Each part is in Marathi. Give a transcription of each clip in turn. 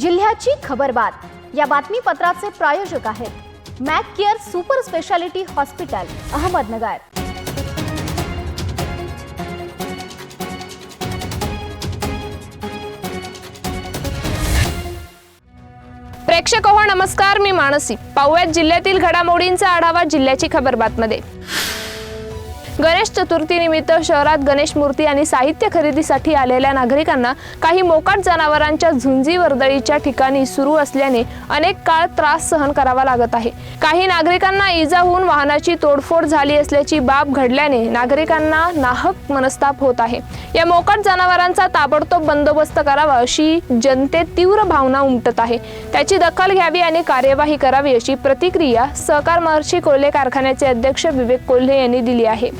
जिल्ह्याची खबरबात या बातमीपत्राचे प्रायोजक आहेत Mac care super speciality hospital Ahmednagar. प्रेक्षक हो नमस्कार. मी मानसी. पाहुयात जिल्ह्यातील घडामोडींचा आढावा जिल्ह्याची खबर बातमध्ये. गणेश चतुर्थी निमित्त शहरात गणेश मूर्ती आणि साहित्य खरेदीसाठी आलेल्या नागरिकांना काही मोकाट जनावरांच्या झुंजी वर्दळीच्या ठिकाणी सुरू असल्याने अनेक काळ त्रास सहन करावा लागत आहे. काही नागरिकांना इजा होऊन वाहनाची तोडफोड झाली असल्याची बाब घडल्याने नागरिकांना नाहक मनस्ताप होत आहे. या मोकाट जनावरांचा ताबडतोब बंदोबस्त करावा अशी जनतेत तीव्र भावना उमटत आहे. त्याची दखल घ्यावी आणि कार्यवाही करावी अशी प्रतिक्रिया सहकार महर्षी कोल्हे कारखान्याचे अध्यक्ष विवेक कोल्हे यांनी दिली आहे.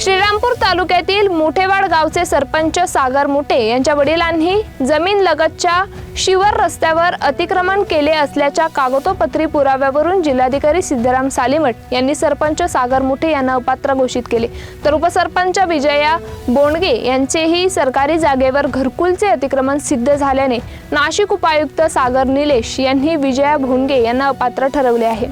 श्रीरामपूर तालुक्यातील मुठेवाड गावचे सरपंच सागर मुठे यांच्या वडिलांनी जमीन लगतच्या शिवर रस्त्यावर अतिक्रमण केले असल्याच्या कागदोपत्री पुराव्यावरून जिल्हाधिकारी सिद्धराम सालिमठ यांनी सरपंच सागर मुठे यांना अपात्र घोषित केले. तर उपसरपंच विजया बोंडगे यांचेही सरकारी जागेवर घरकुलचे अतिक्रमण सिद्ध झाल्याने नाशिक उपायुक्त सागर निलेश यांनी विजया भोंडगे यांना अपात्र ठरवले आहे.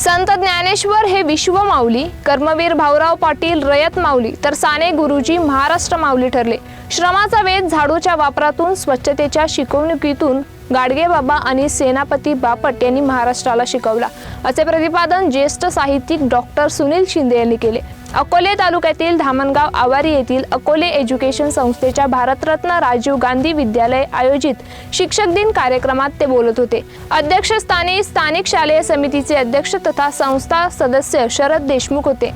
संत ज्ञानेश्वर हे विश्व माऊली कर्मवीर भाऊराव पाटील रयत माऊली तर साने गुरुजी महाराष्ट्र माऊली ठरले. श्रमाचा वेध झाडूच्या वापरातून स्वच्छतेच्या शिकवणुकीतून गाडगे बाबा आणि सेनापती बापट यांनी महाराष्ट्राला शिकवला. असे प्रतिपादन ज्येष्ठ साहित्यिक डॉक्टर सुनील शिंदे यांनी केले. अकोले तालुक्यातील धामणगाव आवारी येथील अकोले एज्युकेशन संस्थेच्या भारतरत्न राजीव गांधी विद्यालय आयोजित शिक्षक दिन कार्यक्रमात ते बोलत होते. अध्यक्षस्थानी स्थानिक शालेय समितीचे अध्यक्ष तथा संस्था सदस्य शरद देशमुख होते.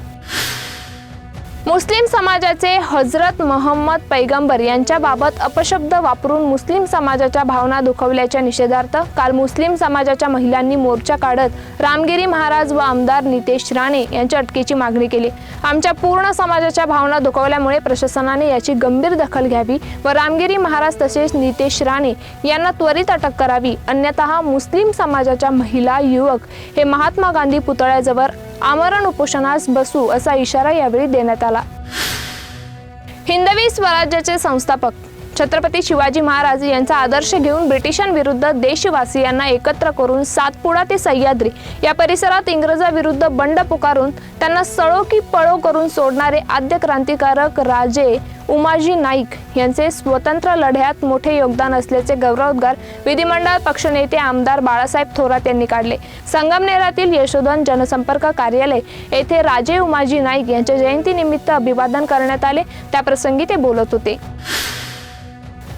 मुस्लिम समाजाचे हजरत मोहम्मद पैगंबर यांच्याबाबत अपशब्द वापरून मुस्लिम समाजाच्या भावना दुखवल्याच्या निषेधार्थ काल मुस्लिम समाजाच्या महिलांनी मोर्चा काढत रामगिरी महाराज व आमदार नितेश राणे यांच्या अटकेची मागणी केली. आमच्या पूर्ण समाजाच्या भावना दुखवल्यामुळे प्रशासनाने याची गंभीर दखल घ्यावी व रामगिरी महाराज तसेच नितेश राणे यांना त्वरित अटक करावी. अन्यथा मुस्लिम समाजाच्या महिला युवक हे महात्मा गांधी पुतळ्याजवळ आमरण उपोषणास बसू असा इशारा यावेळी देण्यात आला. हिंदवी स्वराज्याचे संस्थापक छत्रपती शिवाजी महाराज यांचा आदर्श घेऊन ब्रिटिशांविरुद्ध देशवासियांना एकत्र करून सातपुडा ते सह्याद्री या परिसरात इंग्रजाविरुद्ध बंड पुकारून त्यांना सळो की पळो करून सोडणारे आद्य क्रांतिकारक राजे उमाजी नाईक यांचे स्वतंत्र लढ्यात मोठे योगदान असल्याचे गौरवोद्गार विधिमंडळ पक्षनेते आमदार बाळासाहेब थोरात यांनी काढले. संगमनेरातील यशोधन जनसंपर्क कार्यालय येथे राजे उमाजी नाईक यांच्या जयंतीनिमित्त अभिवादन करण्यात आले. त्याप्रसंगी ते बोलत होते.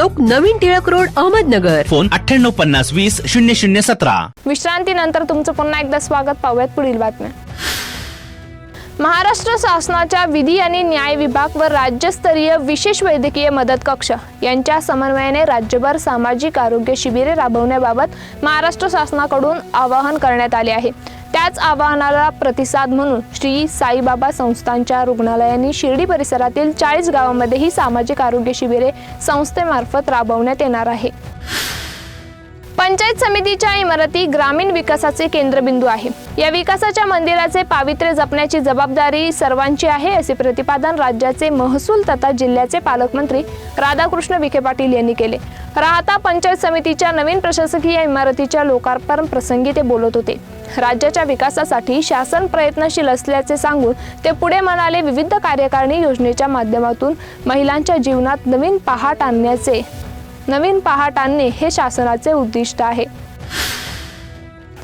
चौक नवीन टिळक रोड अहमदनगर. फोन अठ्ठ्याण्णव पन्नास वीस शून्य शून्य सतरा. विश्रांतीनंतर तुमचं पुन्हा एकदा स्वागत पाहूयात पुढील बातम्या. महाराष्ट्र शासनाच्या विधी आणि न्याय विभाग व राज्यस्तरीय विशेष वैद्यकीय मदत कक्ष यांच्या समन्वयाने राज्यभर सामाजिक आरोग्य शिबिरे राबवण्याबाबत महाराष्ट्र शासनाकडून आवाहन करण्यात आले आहे. त्याच आवाहनाला प्रतिसाद म्हणून श्री साईबाबा संस्थांच्या रुग्णालयांनी शिर्डी परिसरातील चाळीस गावांमध्येही सामाजिक आरोग्य शिबिरे संस्थेमार्फत राबवण्यात येणार आहे. पंचायत समितीच्या इमारती ग्रामीण विकासाचे केंद्रबिंदू आहे. या विकासाच्या मंदिराचे पावित्र्य जपण्याची जबाबदारी सर्वांची आहे असे प्रतिपादन राज्याचे महसूल तथा जिल्ह्याचे पालकमंत्री राधाकृष्ण विखे पाटील यांनी केले. राहता पंचायत समितीच्या नवीन प्रशासकीय इमारतीच्या लोकार्पण प्रसंगी ते बोलत होते. राज्याच्या विकासासाठी शासन प्रयत्नशील असल्याचे सांगून ते पुढे म्हणाले विविध कार्यकारिणी योजनेच्या माध्यमातून महिलांच्या जीवनात नवीन पहाट आणण्याचे नवीन पहाट आणणे हे शासनाचे उद्दिष्ट आहे.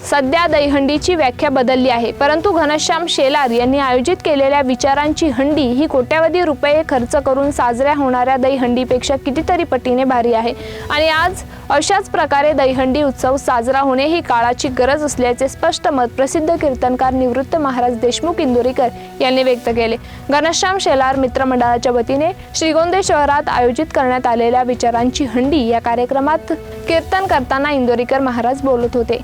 सध्या दहीहंडीची व्याख्या बदलली आहे. परंतु घनश्याम शेलार यांनी आयोजित केलेल्या विचारांची हंडी ही कोट्यावधी रुपये खर्च करून साजऱ्या होणाऱ्या दहीहंडीपेक्षा कितीतरी पटीने भारी आहे. आणि आज अशाच प्रकारे दहीहंडी उत्सव साजरा होणे ही काळाची गरज असल्याचे स्पष्ट मत प्रसिद्ध कीर्तनकार निवृत्त महाराज देशमुख इंदोरीकर यांनी व्यक्त केले. घनश्याम शेलार मित्रमंडळाच्या वतीने श्रीगोंदे शहरात आयोजित करण्यात आलेल्या विचारांची हंडी या कार्यक्रमात कीर्तन करताना इंदोरीकर महाराज बोलत होते.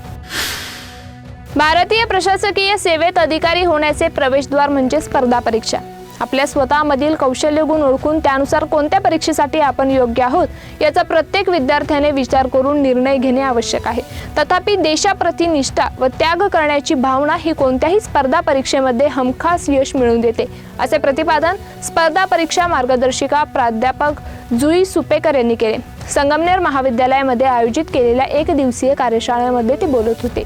भारतीय प्रशासकीय सेवेत अधिकारी होण्याचे प्रवेशद्वार म्हणजे स्पर्धा परीक्षा. आपल्या स्वतःमधील कौशल्य गुण ओळखून त्यानुसार कोणत्या परीक्षेसाठी आपण योग्य आहोत याचा प्रत्येक विद्यार्थ्याने विचार करून निर्णय घेणे आवश्यक आहे. तथापि देशाप्रती निष्ठा व त्याग करण्याची भावना ही कोणत्याही स्पर्धा परीक्षेमध्ये हमखास यश मिळवून देते असे प्रतिपादन स्पर्धा परीक्षा मार्गदर्शिका प्राध्यापक जुई सुपेकर यांनी केले. संगमनेर महाविद्यालयामध्ये आयोजित केलेल्या एक दिवसीय कार्यशाळेमध्ये ते बोलत होते.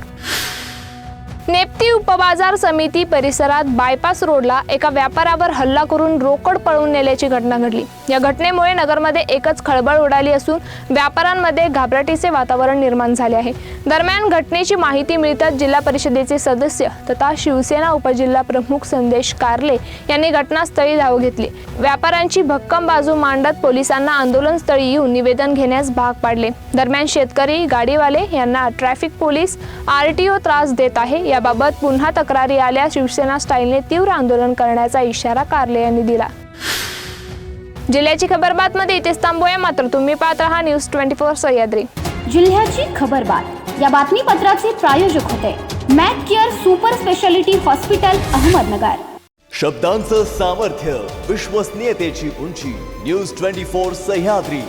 नेप्ती उपबाजार समिती परिसरात बायपास रोडला एका व्यापारावर हल्ला करून रोकड पळवून नेल्याची घटना घडली. या घटनेमुळे नगरमध्ये एकच खळबळ उडाली असून व्यापाऱ्यांमध्ये घाबरटीचे वातावरण निर्माण झाले आहे. दरम्यान घटनेची माहिती मिळताच जिल्हा परिषदेचे सदस्य तथा शिवसेना उपजिल्हा प्रमुख संदेश कारले यांनी घटनास्थळी धाव घेतली. व्यापाऱ्यांची भक्कम बाजू मांडत पोलिसांना आंदोलनस्थळी येऊन निवेदन घेण्यास भाग पाडले. दरम्यान शेतकरी गाडीवाले यांना ट्रॅफिक पोलीस आरटीओ त्रास देत आहे याबाबत पुन्हा तक्रारी आल्या शिवसेना स्टाईलने तीव्र आंदोलन करण्याचा इशारा कारले यांनी दिला. जिल्ह्याची खबर बातमध्ये इथेच थांबूया. मात्र तुम्ही पाहत राहा न्यूज ट्वेंटी फोर सह्याद्री. जिल्ह्याची खबरबात या बातमीपत्राचे प्रायोजक होते. Mac care super speciality hospital Ahmednagar. शब्दांचं सामर्थ्य विश्वसनीयतेची उंची. News twenty four Sahyadri.